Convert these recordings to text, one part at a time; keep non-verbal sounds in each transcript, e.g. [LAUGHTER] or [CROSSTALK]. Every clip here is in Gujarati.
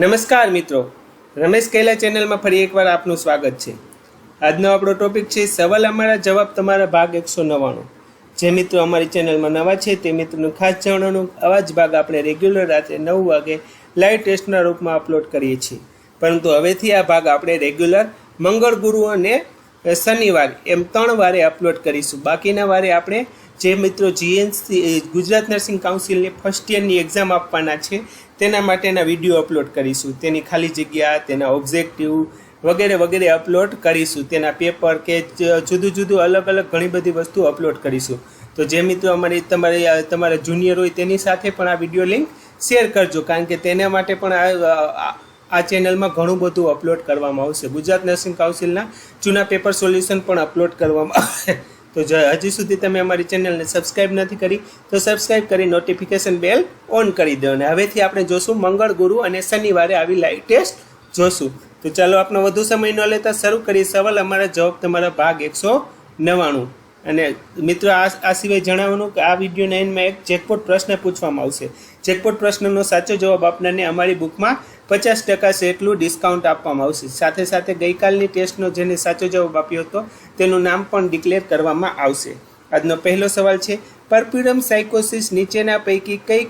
નમસ્કાર મિત્રો. રમેશ કૈલા ચેનલમાં ફરી એકવાર આપનું સ્વાગત છે. આજનો આપણો ટોપિક છે, સવાલ અમારા જવાબ તમારા ભાગ એકસો નવ્વાણું. જે મિત્રો અમારી ચેનલમાં નવા છે, તે મિત્રોનું ખાસ જણાવવાનું આવા જ ભાગ આપણે રેગ્યુલર રાત્રે નવ વાગે લાઈવ ટેસ્ટના રૂપમાં અપલોડ કરીએ છીએ. પરંતુ હવેથી આ ભાગ આપણે રેગ્યુલર મંગળ ગુરુ અને શનિવાર એમ ત્રણ વારે અપલોડ કરીશું. બાકીના વારે આપણે જે મિત્રો જીએનસી ગુજરાત નર્સિંગ કાઉન્સિલની ફર્સ્ટ યરની એક્ઝામ આપવાના છે તેના માટેના વીડિયો અપલોડ કરીશું. તેની ખાલી જગ્યા, તેના ઓબ્જેક્ટિવ વગેરે વગેરે અપલોડ કરીશું. તેના પેપર કે જુદું જુદું અલગ અલગ ઘણી બધી વસ્તુ અપલોડ કરીશું. તો જે મિત્રો અમારી તમારી તમારા જુનિયર હોય તેની સાથે પણ આ વીડિયો લિંક શેર કરજો. કારણ કે તેના માટે પણ આ, આ- ચેનલમાં ઘણું બધું અપલોડ કરવામાં આવશે. ગુજરાત નર્સિંગ કાઉન્સિલના જૂના પેપર સોલ્યુશન પણ અપલોડ કરવામાં તો જો હજી સુધી તમે અમારી ચેનલને સબસ્ક્રાઇબ નથી કરી, તો સબસ્ક્રાઇબ કરી નોટિફિકેશન બેલ ઓન કરી દો. અને હવેથી આપણે જોશું મંગળ ગુરુ અને શનિવારે આવી લાઈવ ટેસ્ટ જોશું. તો ચાલો આપણે વધુ સમય ન લેતા શરૂ કરીએ. સવાલ, અમારા જવાબ તમારા ભાગ એકસો નવ્વાણું. અને મિત્રો આ સિવાય જણાવવાનું કે આ વીડિયો નાઇનમાં એક જેકપોટ પ્રશ્ન પૂછવામાં આવશે. જેકપોટ પ્રશ્નનો સાચો જવાબ આપનારને અમારી બુકમાં પચાસ ટકા જેટલું ડિસ્કાઉન્ટ આપવામાં આવશે. સાથે સાથે ગઈકાલની ટેસ્ટનો જેને સાચો જવાબ આપ્યો હતો, તેનું નામ પણ ડિક્લેર કરવામાં આવશે. આજનો પહેલો સવાલ છે, પરપ્યુરમ સાયકોસિસ નીચેના પૈકી કઈ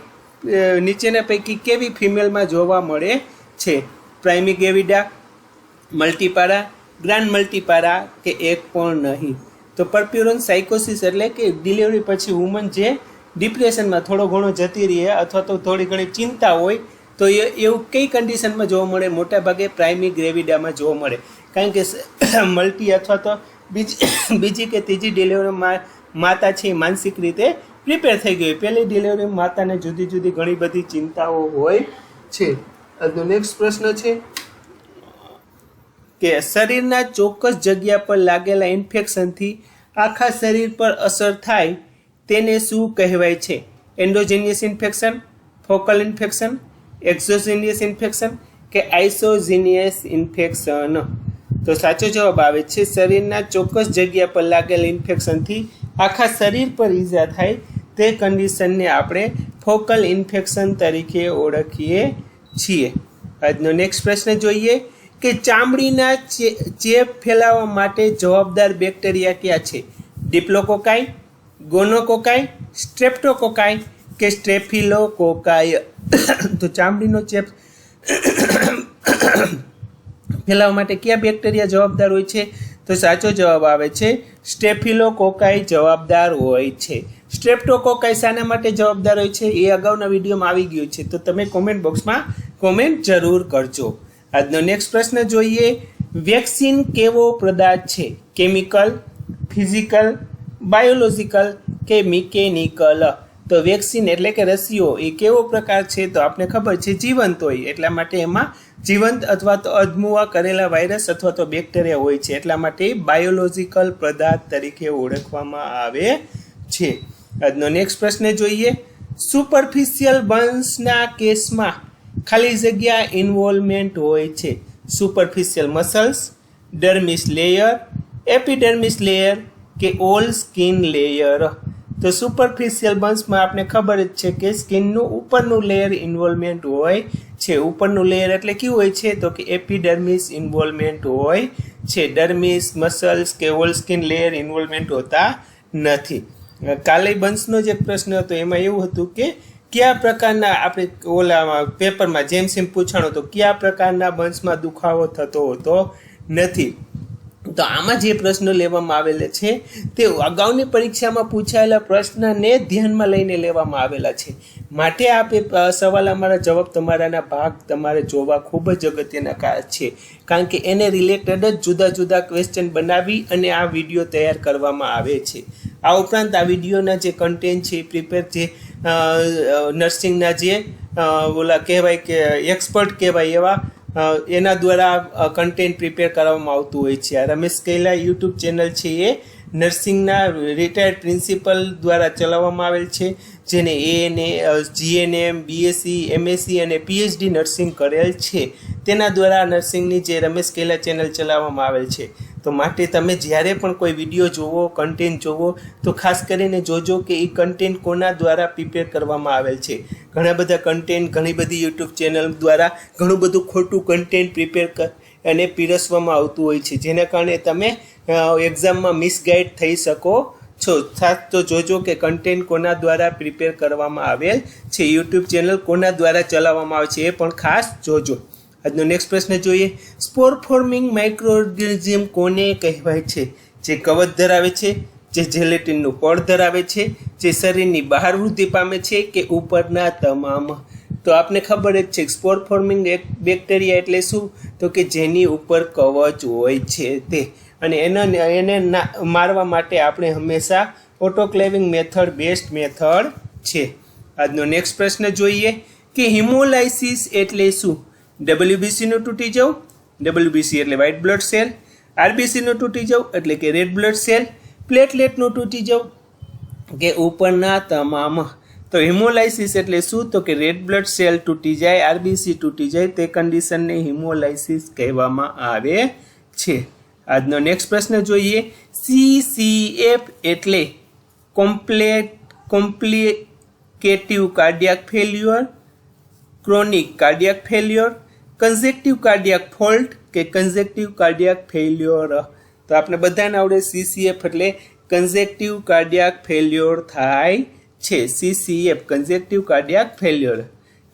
નીચેના પૈકી કેવી ફિમેલમાં જોવા મળે છે? પ્રાઇમી ગેવિડા મલ્ટીપારા ગ્રાન્ડ મલ્ટીપારા કે એક પણ નહીં? તો પરપ્યુરન સાયકોસિસ એટલે કે ડિલિવરી પછી વુમન જે ડિપ્રેશનમાં થોડો ઘણો જતી રહે અથવા તો થોડી ઘણી ચિંતા હોય, તો એ એવું કઈ કન્ડિશનમાં જોવા મળે? મોટા ભાગે પ્રાઇમી ગ્રેવિડામાં જોવા મળે. કારણ કે મલ્ટી અથવા તો બીજી [COUGHS] બીજી કે ત્રીજી ડિલિવરીમાં માતા છે માનસિક રીતે પ્રિપેર થઈ ગઈ. પહેલી ડિલિવરી માતાને જુદી જુદી ઘણી બધી ચિંતાઓ હોય છે. આજનો નેક્સ્ટ પ્રશ્ન છે કે શરીરના ચોક્કસ જગ્યા પર લાગેલા ઇન્ફેક્શનથી આખા શરીર પર અસર થાય તેને શું કહેવાય છે? Endogenous infection, focal infection, exogenous infection કે આઇસોજિનિયસ ઇન્ફેક્શન? તો સાચો જવાબ આવે છે, શરીરના ચોક્કસ જગ્યા પર લાગેલ ઇન્ફેક્શનથી આખા શરીર પર ઈજા થાય તે કન્ડિશનને આપણે ફોકલ ઇન્ફેક્શન તરીકે ઓળખીએ છીએ. આજનો નેક્સ્ટ પ્રશ્ન જોઈએ. કે ચામડીના ચેપ ફેલાવવા માટે જવાબદાર બેક્ટેરિયા કયા છે? ડિપ્લોકોકાઈ ગોનોકોકાઈ સ્ટ્રેપ્ટોકોકાઈ કે સ્ટ્રેફિલોકોકાઈ [COUGHS] તો ચામડીનો ચેપ [COUGHS] ફેલાવવા માટે કયા બેક્ટેરિયા જવાબદાર હોય છે? તો સાચો જવાબ આવે છે સ્ટેફિલોકોકાઈ જવાબદાર હોય છે. સ્ટ્રેપ્ટોકોકાઈ શાના માટે જવાબદાર હોય છે? એ અગાઉના વિડીયોમાં આવી ગયું છે. તો તમે કોમેન્ટ બોક્સમાં કોમેન્ટ જરૂર કરજો. આજનો નેક્સ્ટ પ્રશ્ન જોઈએ વેક્સિન કેવો પદાર્થ છે? કેમિકલ ફિઝિકલ બાયોલોજિકલ કે મિકેનિકલ તો વેક્સિન એટલે કે રસીઓ, એ કેવો પ્રકાર છે? તો આપને ખબર છે જીવંત હોય, એટલા માટે એમાં જીવંત અથવા તો અધમુવા કરેલા વાયરસ અથવા તો બેક્ટેરિયા હોય છે. એટલા માટે બાયોલોજિકલ પદાર્થ તરીકે ઓળખવામાં આવે છે. આજનો નેક્સ્ટ પ્રશ્ન જોઈએ સુપરફિશિયલ બન્સના કેસમાં ખાલી જગ્યા ઇન્વોલ્વમેન્ટ હોય છે. Superficial muscles dermis layer epidermis layer કે ઓલ સ્કિન લેયર તો સુપરફિશિયલ બર્ન્સમાં આપણે ખબર જ છે કે સ્કિનનું ઉપરનું લેયર ઇન્વોલ્વમેન્ટ હોય છે. ઉપરનું લેયર એટલે કેવું હોય છે તો કે એપિડર્મિસ ઇન્વોલ્વમેન્ટ હોય છે. ડર્મિસ મસલ્સ કે ઓલ સ્કિન લેયર ઇન્વોલ્વમેન્ટ હોતા નથી. કાલે બંસનો જે પ્રશ્ન હતો, એમાં એવું હતું કે કયા પ્રકારના આપણે ઓલા પેપરમાં જેમ સેમ પૂછાણો, તો કયા પ્રકારના બંસમાં દુખાવો થતો હોતો નથી? તો આમાં જે પ્રશ્નો લેવામાં આવેલા છે, તે અગાઉની પરીક્ષામાં પૂછાયેલા પ્રશ્નને ધ્યાનમાં લઈને લેવામાં આવેલા છે. માટે આ સવાલ અમારા જવાબ તમારાના ભાગ તમારે જોવા ખૂબ જ અગત્યના છે. કારણ કે એને રિલેટેડ જ જુદા જુદા ક્વેશ્ચન બનાવી અને આ વીડિયો તૈયાર કરવામાં આવે છે. આ ઉપરાંત આ વિડીયોના જે કન્ટેન્ટ છે એ પ્રિપેર જે નર્સિંગના જે ઓલા કહેવાય કે એક્સપર્ટ કહેવાય એવા એના દ્વારા કન્ટેન્ટ પ્રિપેર કરવામાં આવતું હોય છે. રમેશ કૈલા યુટ્યુબ ચેનલ છે એ નર્સિંગના રિટાયર્ડ પ્રિન્સિપલ દ્વારા ચલાવવામાં આવેલ છે, જેને એએનએ જીએનએમ બીએસસી એમએસસી અને પીએચડી નર્સિંગ કરેલ છે. તેના દ્વારા નર્સિંગની જે રમેશ કૈલા ચેનલ ચલાવવામાં આવેલ છે. તો માટે તમે જ્યારે પણ કોઈ વીડિયો જોવો કન્ટેન્ટ જોવો, તો ખાસ કરીને જોજો કે એ કન્ટેન્ટ કોના દ્વારા પ્રિપેર કરવામાં આવેલ છે. ઘણા બધા કન્ટેન્ટ ઘણી બધી યુટ્યુબ ચેનલ દ્વારા ઘણું બધું ખોટું કન્ટેન્ટ પ્રિપેર કર અને પીરસવામાં આવતું હોય છે. જેના કારણે તમે એક્ઝામમાં મિસગાઈડ થઈ શકો છો. ખાસ તો જોજો કે કન્ટેન્ટ કોના દ્વારા પ્રિપેર કરવામાં આવેલ છે. યુટ્યુબ ચેનલ કોના દ્વારા ચલાવવામાં આવે છે એ પણ ખાસ જોજો. આજનો નેક્સ્ટ પ્રશ્ન જોઈએ. સ્પોર ફોર્મિંગ માઇક્રોઓર્ગેનિઝમ કોને કહેવાય છે? જે કવચ ધરાવે છે, જે જેલેટિનનું પળ ધરાવે છે, જે શરીરની બહાર વૃદ્ધિ પામે છે કે ઉપરના તમામ. તો આપને ખબર જ છે સ્પોર ફોર્મિંગ બેક્ટેરિયા એટલે શું? તો કે જેની ઉપર કવચ હોય છે તે. અને એના એને મારવા માટે આપણે હંમેશા ઓટોક્લેવિંગ મેથડ બેસ્ટ મેથડ છે. આજનો નેક્સ્ટ પ્રશ્ન જોઈએ કે હિમોલાઇસિસ એટલે શું? ડબલ્યુબીસીનું તૂટી જવું ડબલ્યુબીસી એટલે વ્હાઇટ બ્લડ સેલ આરબીસીનું તૂટી જવું એટલે કે રેડ બ્લડ સેલ પ્લેટલેટનું તૂટી જવું કે ઉપરના તમામ. તો હિમોલાઇસિસ એટલે શું? તો કે રેડ બ્લડ સેલ તૂટી જાય, આરબીસી તૂટી જાય, તે કન્ડિશનને હિમોલાઇસિસ કહેવામાં આવે છે. આજનો નેક્સ્ટ પ્રશ્ન જોઈએ. સીસીએફ એટલે complete complicative cardiac failure chronic cardiac failure congestive cardiac fault કે કન્ઝેક્ટિવ કાર્ડિયાક ફેલ્યોર તો આપણે બધાને આવડે સીસીએફ એટલે કન્ઝેક્ટિવ કાર્ડિયાક ફેલ્યોર થાય છે. સીસીએફ કન્ઝેક્ટિવ કાર્ડિયાક ફેલ્યોર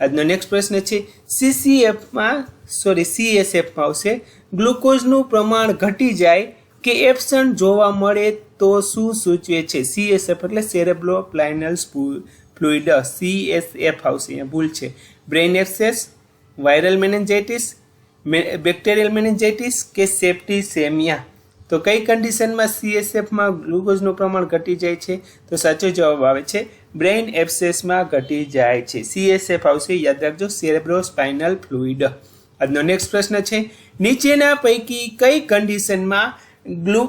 આજનો નેક્સ્ટ પ્રશ્ન છે સીસીએફમાં સોરી સીએસએફમાં આવશે. ગ્લુકોઝનું પ્રમાણ ઘટી જાય કે એબસન્ટ જોવા મળે તો શું સૂચવે છે? સીએસએફ એટલે સેરેબ્લો પ્લાઇનલ ફ્લુઇડ સીએસએફ આવશે, અહીંયા ભૂલ છે. Brain abscess viral meningitis bacterial meningitis કે સેપ્ટિસેમિયા તો કઈ કન્ડિશનમાં સીએસએફમાં ગ્લુકોઝનું પ્રમાણ ઘટી જાય છે? તો સાચો જવાબ આવે છે, બ્રેઇન એબ્સેસમાં ઘટી જાય છે. સીએસએફ આવશે, યાદ રાખજો સેરેબ્રો સ્પાઇનલ ફ્લુઇડ આજનો નેક્સ્ટ પ્રશ્ન છે, નીચેના પૈકી કઈ કન્ડિશનમાં ગ્લુ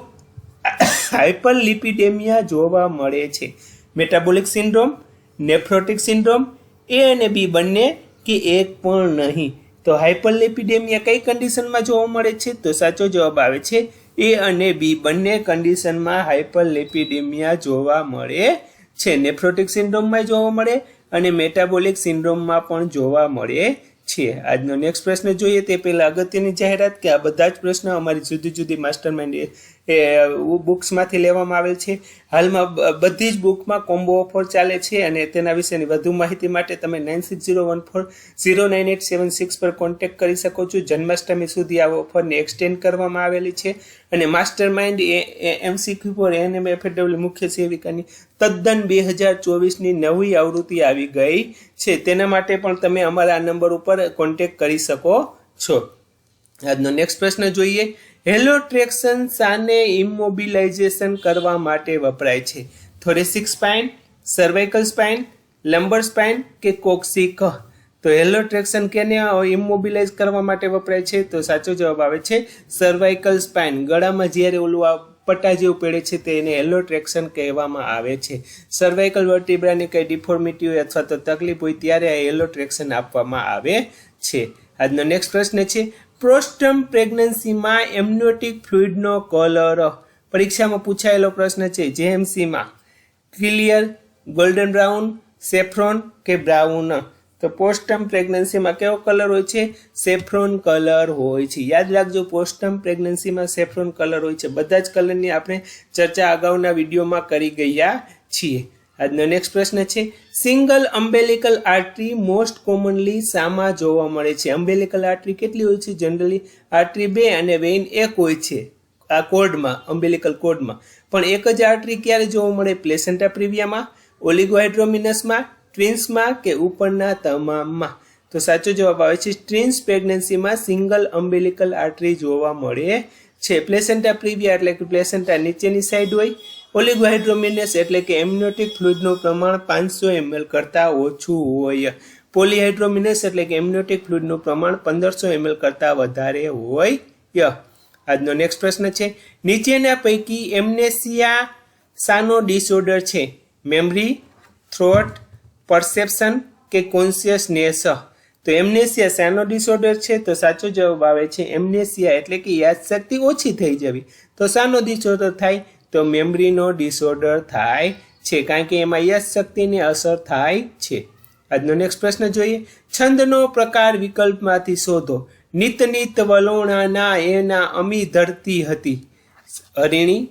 હાઇપરલિપિડેમિયા જોવા મળે છે? Metabolic syndrome nephrotic syndrome A અને બી બંને કે એક પણ નહીં. તો હાઇપરલેપિડેમિયા કઈ કન્ડિશનમાં જોવા મળે છે? તો સાચો જવાબ આવે છે એ અને બી. બંને કન્ડિશનમાં હાઇપરલેપિડેમિયા જોવા મળે છે. નેફ્રોટિક સિન્ડ્રોમમાં જોવા મળે અને મેટાબોલિક સિન્ડ્રોમમાં પણ જોવા મળે છે. આજનો નેક્સ્ટ પ્રશ્ન જોઈએ તે પહેલાં અગત્યની જાહેરાત કે આ બધા જ પ્રશ્ન અમારી જુદી જુદી માસ્ટર માઇન્ડ એ બુક્સમાંથી લેવામાં આવેલ છે. હાલમાં બધી જ બુકમાં કોમ્બો ઓફર ચાલે છે અને તેના વિશેની વધુ માહિતી માટે તમે nine six zero one four zero nine eight seven six પર કોન્ટેક્ટ કરી શકો છો. જન્માષ્ટમી સુધી આ ઓફરને એક્સટેન્ડ કરવામાં આવેલી છે અને master mind A, MCQ for N M F FAW મુખ્ય સેવિકાની તદ્દન બે હજાર ચોવીસની નવી આવૃત્તિ આવી ગઈ છે. તેના માટે પણ તમે અમારા આ નંબર ઉપર કોન્ટેક્ટ કરી શકો છો. આજનો નેક્સ્ટ પ્રશ્ન જોઈએ. હેલો સાને શાને ઇમોબિલાઇઝેશન કરવા માટે વપરાય છે. Thoracic spine cervical spine lumbar spine કે કોક્સિક તો હેલોટ્રેક્શન કેને ઇમોબિલાઇઝ કરવા માટે વપરાય છે? તો સાચો જવાબ આવે છે સર્વાઇકલ સ્પાઇન ગળામાં જ્યારે ઓલું આ પટ્ટા જેવું પડે છે તેને એને ટ્રેક્શન કહેવામાં આવે છે. સર્વાઇકલ વર્ટિબ્રાની કંઈ ડિફોર્મિટી હોય અથવા તો તકલીફ હોય ત્યારે આ હેલોટ્રેક્શન આપવામાં આવે છે. આજનો નેક્સ્ટ પ્રશ્ન છે પ્રોસ્ટમ પ્રેગ્નન્સીમાં એમનોટિક ફ્લુઇડનો કલર. પરીક્ષામાં પૂછાયેલો પ્રશ્ન છે, જેએમસીમાં ક્લિયર, ગોલ્ડન બ્રાઉન, સેફ્રોન કે બ્રાઉન? તો પોસ્ટમ પ્રેગ્નન્સીમાં કેવો કલર હોય છે? સેફ્રોન કલર હોય છે. યાદ રાખજો પોસ્ટમ પ્રેગ્નન્સીમાં સેફ્રોન કલર હોય છે. બધા જ કલરની આપણે ચર્ચા અગાઉના વિડીયોમાં કરી ગયા છીએ. આજનો નેક્સ્ટ પ્રશ્ન છે single umbilical artery most commonly સામા જોવા મળે છે. અમ્બેલિકલ આર્ટરી કેટલી હોય છે? જનરલી આર્ટરી બે અને વેઇન એક હોય છે, આ કોડમાં અમ્બેલિકલ કોડમાં પણ એક જ આર્ટરી ક્યારે જોવા મળે? પ્લેસેન્ટા પ્રિવિયામાં ઓલિગોહાઇડ્રોમિનસમાં ટ્વિન્સમાં કે ઉપરના તમામમાં? તો સાચો જવાબ આવે છે ટ્વિન્સ પ્રેગ્નન્સીમાં સિંગલ અમ્બેલિકલ આર્ટરી જોવા મળે છે. પ્લેસેન્ટા પ્રિવિયા એટલે કે પ્લેસેન્ટા નીચેની સાઈડ હોય ઓલિગોહાઇડ્રોમિનસ એટલે કે એમનોટિક ફ્લુઇડનું પ્રમાણ પાંચસો એમએલ કરતાં ઓછું હોય. પોલીહાઇડ્રોમિનસ એટલે કે એમનોટિક ફ્લુઇડનું પ્રમાણ પંદરસો એમએલ કરતાં વધારે હોય. આજનો નેક્સ્ટ પ્રશ્ન છે. નીચેના પૈકી એમનેસિયા શાનો ડિસઓર્ડર છે? મેમરી થ્રોટ પરસેપ્શન કે કોન્શિયસનેસ તો એમનેસિયા શાનો ડિસઓર્ડર છે? તો સાચો જવાબ આવે છે એમનેસિયા એટલે કે યાદશક્તિ ઓછી થઈ જવી. તો સાનો ડિસઓર્ડર થાય? તો મેમરીનો ડિસઓર્ડર થાય છે, કારણ કે એમાં યશ શક્તિની અસર થાય છે. આજનો નેક્સ્ટ પ્રશ્ન જોઈએ. છંદનો પ્રકાર વિકલ્પમાંથી શોધો. નિત નિત વલોણાના એના અમી ધરતી હતી. હરિણી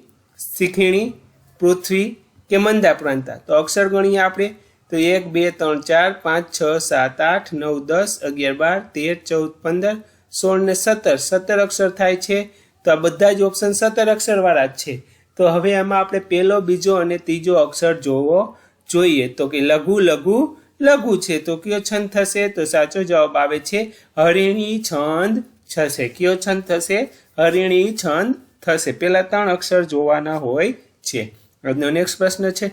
શીખીણી, પૃથ્વી કે મંદા પ્રાંતા. તો અક્ષર ગણીએ આપણે. તો એક, બે, ત્રણ, ચાર, પાંચ, છ, સાત, આઠ, નવ, દસ, અગિયાર, બાર, તેર, ચૌદ, પંદર, સોળ ને સત્તર. સત્તર અક્ષર થાય છે. તો આ બધા જ ઓપ્શન સત્તર અક્ષરવાળા જ છે. તો હવે એમાં આપણે પહેલો બીજો અને ત્રીજો અક્ષર જોવો, જોઈએ. તો કે લઘુ લઘુ લઘુ છે. તો કયો છંદ થશે? તો સાચો જવાબ આવે છે હરિણી છંદ થશે. કયો છંદ થશે? હરિણી છંદ થશે. પેલા ત્રણ અક્ષર જોવાના હોય છે. આજનો નેક્સ્ટ પ્રશ્ન છે.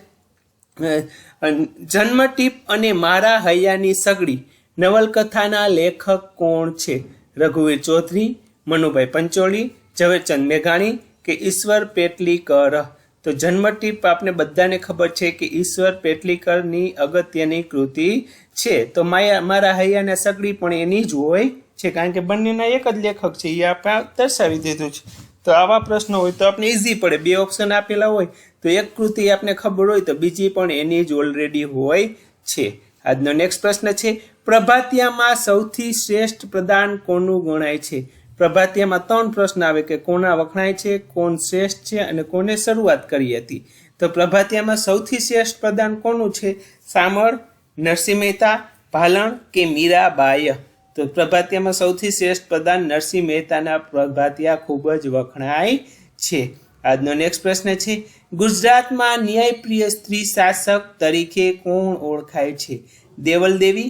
જન્મ ટીપ અને મારા હૈયાની સગડી. નવલકથાના લેખક કોણ છે? રઘુવીર ચૌધરી, મનુભાઈ પંચોળી, ઝવેરચંદ મેઘાણી કે ઈશ્વર પેટલીકર તો જન્મ ટીપ આપને બધાને ખબર છે કે ઈશ્વર પેટલીકરની અગત્યની કૃતિ છે. તો માયા, મારા હૈયાના સગડી પણ એની જ હોય છે, કારણ કે બંનેના એક જ લેખક છે એ આપણે દર્શાવી દીધું છે. તો આવા પ્રશ્નો હોય તો આપણે ઇઝી પડે, બે ઓપ્શન આપેલા હોય. તો એક કૃતિ આપને ખબર હોય તો બીજી પણ એની જ ઓલરેડી હોય છે. આજનો નેક્સ્ટ પ્રશ્ન છે, પ્રભાતિયામાં સૌથી શ્રેષ્ઠ પ્રદાન કોનું ગણાય છે? પ્રભાતિયામાં ત્રણ પ્રશ્ન આવે કે કોના વખણાય છે, કોણ શ્રેષ્ઠ છે અને કોને શરૂઆત કરી હતી. તો પ્રભાતિયામાં સૌથી શ્રેષ્ઠ પ્રદાન કોનું છે? સામળ, નરસિંહ મહેતા, ભાલણ કે મીરાબાય તો પ્રભાતિયામાં સૌથી શ્રેષ્ઠ પ્રદાન નરસિંહ મહેતાના પ્રભાતિયા ખૂબ જ વખણાય છે. આજનો નેક્સ્ટ પ્રશ્ન છે, ગુજરાતમાં ન્યાયપ્રિય સ્ત્રી શાસક તરીકે કોણ ઓળખાય છે? દેવલ દેવી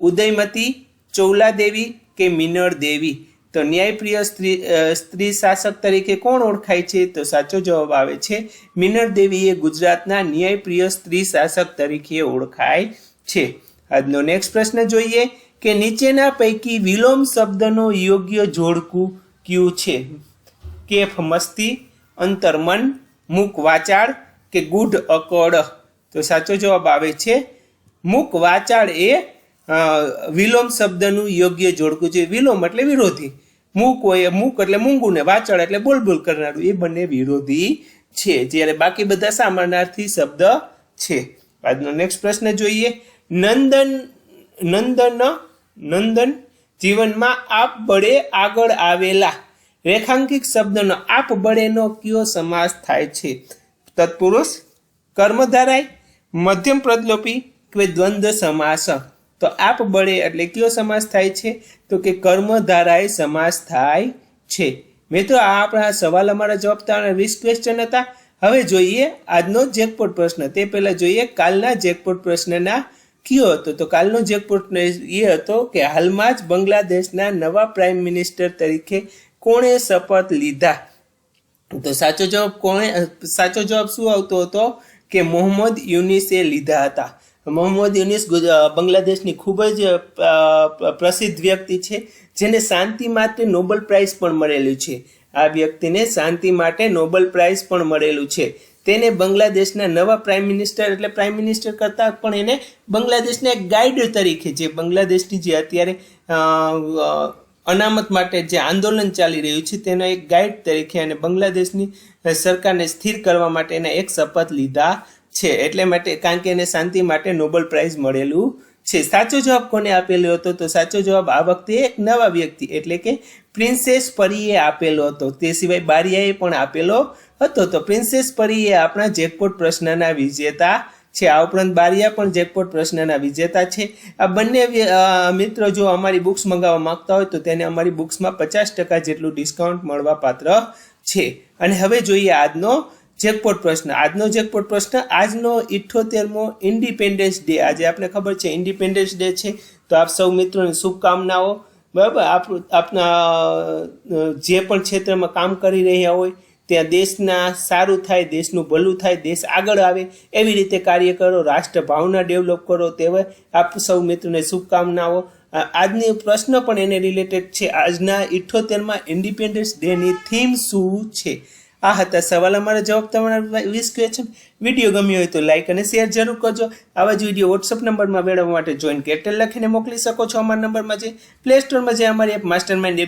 ઉદયમતી ચૌલા દેવી કે મિનર દેવી તો ન્યાયપ્રિય સ્ત્રી સ્ત્રી શાસક તરીકે કોણ ઓળખાય છે? તો સાચો જવાબ આવે છે મિનર દેવીએ ગુજરાતના ન્યાયપ્રિય સ્ત્રી શાસક તરીકે ઓળખાય છે. આજનો નેક્સ્ટ પ્રશ્ન જોઈએ કે નીચેના પૈકી વિલોમ શબ્દનો યોગ્ય જોડકું કયું છે? કેફ, મસ્તી, અંતર્મન, મુક, વાચાળ કે ગુઢ અકડ તો સાચો જવાબ આવે છે મુક, વાચાળ એ વિલોમ શબ્દનું યોગ્ય જોડકું છે. વિલોમ એટલે વિરોધી. મૂક હોય મૂક એટલે મૂંગું ને વાચળ એટલે બોલ બોલ કરનારું. એ બંને વિરોધી છે. જ્યારે બાકી બધા સામાનાર્થી શબ્દ છે. આજનો નેક્સ્ટ પ્રશ્ન જોઈએ. નંદન નંદન નંદન જીવનમાં આપ બળે આગળ આવેલા. રેખાંકિત શબ્દનો આપ બળેનો કયો સમાસ થાય છે? તત્પુરુષ, કર્મધારાય, મધ્યમ પ્રદલોપી કે દ્વંદ્વ સમાસ? તો આપ બળે એટલે કયો સમાસ થાય છે? તો કે કર્મધારાય સમાસ થાય છે. મિત્રો, આ આપણા સવાલ અમારા જવાબ તારા વીસ ક્વેશ્ચન હતા. હવે જોઈએ આજનો જેકપોટ પ્રશ્ન. તે પહેલાં જોઈએ કાલના જેકપોટ પ્રશ્નના કયો હતો? તો કાલનો જેકપોટ એ હતો કે હાલમાં જ બાંગ્લાદેશના નવા પ્રાઇમ મિનિસ્ટર તરીકે કોણે શપથ લીધા? તો સાચો જવાબ કોણે, સાચો જવાબ શું આવતો હતો? કે મોહમ્મદ યુનિસે લીધા હતા. મોહમ્મદ યુનિસ બાંગ્લાદેશની ખૂબ જ પ્રસિદ્ધ વ્યક્તિ છે, જેને શાંતિ માટે નોબેલ પ્રાઇઝ પણ મળેલું છે. આ વ્યક્તિને શાંતિ માટે નોબેલ પ્રાઇઝ પણ મળેલું છે. તેને બાંગ્લાદેશના નવા પ્રાઇમ મિનિસ્ટર એટલે પ્રાઇમ મિનિસ્ટર કરતાં પણ એને બાંગ્લાદેશના એક ગાઈડ તરીકે જે બાંગ્લાદેશની જે અત્યારે અનામત માટે જે આંદોલન ચાલી રહ્યું છે, તેના એક ગાઈડ તરીકે અને બાંગ્લાદેશની સરકારને સ્થિર કરવા માટે એના એક શપથ લીધા છે. એટલે માટે કારણ કે એને શાંતિ માટે નોબેલ પ્રાઇઝ મળેલું છે. સાચો જવાબ કોને આપેલો હતો? તો સાચો જવાબ આ વખતે એક નવા વ્યક્તિ, એટલે કે પ્રિન્સેસ પરીએ આપેલો હતો. તે સિવાય બારિયાએ પણ આપેલો હતો. તો પ્રિન્સેસ પરીએ આપણા જેકપોટ પ્રશ્નના વિજેતા છે. આ ઉપરાંત બારિયા પણ જેકપોટ પ્રશ્નના વિજેતા છે. આ બંને મિત્રો જો અમારી બુક્સ મંગાવવા માંગતા હોય તો તેને અમારી બુક્સમાં પચાસ ટકા જેટલું ડિસ્કાઉન્ટ મળવા પાત્ર છે. અને હવે જોઈએ આજનો જેકપોટ પ્રશ્ન. આજનો જેકપોટ પ્રશ્ન, આજનો ઇઠ્ઠોતેરમો ઇન્ડિપેન્ડન્સ ડે. આજે આપણે ખબર છે, ઇન્ડિપેન્ડન્સ ડે છે. તો આપ સૌ મિત્રોને શુભકામનાઓ. બરાબર? આપ આપના જે પણ ક્ષેત્રમાં કામ કરી રહ્યા હોય, ત્યાં દેશના સારું થાય, દેશનું ભલું થાય, દેશ આગળ આવે, એવી રીતે કાર્ય કરો રાષ્ટ્ર ભાવના ડેવલપ કરો, તેવા આપ સૌ મિત્રોને શુભકામનાઓ. આજની પ્રશ્ન પણ એને રિલેટેડ છે. આજના ઇઠ્ઠોતેરમાં ઇન્ડિપેન્ડન્સ ડેની થીમ શું છે? આ હતા સવાલ. અમારા જવાબ તમારા વીસ ક્વેશ્ચન વીડિયો ગમ્યો હોય તો લાઇક અને શેર જરૂર કરજો. આવા જ વીડિયો વોટ્સઅપ નંબરમાં મેળવવા માટે જોઈન કેટેલ લખીને મોકલી શકો છો અમારા નંબરમાં જે પ્લે સ્ટોરમાં જે અમારી app master mind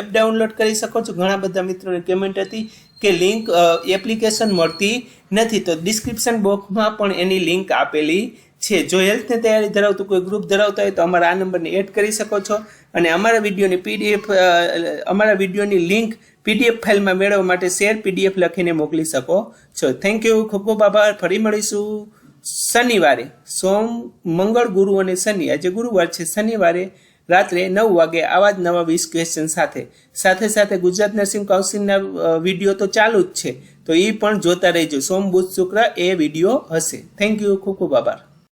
app download કરી શકો છો. ઘણા બધા મિત્રોની કમેન્ટ હતી કે લિંક એપ્લિકેશન મળતી નથી. તો ડિસ્ક્રિપ્શન બોક્સમાં પણ એની લિંક આપેલી છે. જો હેલ્થની તૈયારી ધરાવતું કોઈ ગ્રુપ ધરાવતા હોય તો અમારા આ નંબરને એડ કરી શકો છો અને અમારા વિડીયોની પીડીએફ અમારા વિડીયોની લિંક પીડીએફ ફાઇલમાં મેળવવા માટે શેર પીડીએફ લખીને મોકલી શકો છો. થેન્ક યુ ખૂબ ખૂબ આભાર. ફરી મળીશું શનિવારે. સોમ, મંગળ, ગુરુ અને શનિ. આજે ગુરુવાર છે. શનિવારે રાત્રે નવ વાગે આવા જ નવા વીસ ક્વેશ્ચન સાથે. સાથે સાથે ગુજરાત નર્સિંગ કાઉન્સિલના વીડિયો તો ચાલુ જ છે. તો એ પણ જોતા રહેજો. સોમ, બુધ, શુક્ર એ વીડિયો હશે. થેન્ક યુ ખૂબ ખૂબ આભાર.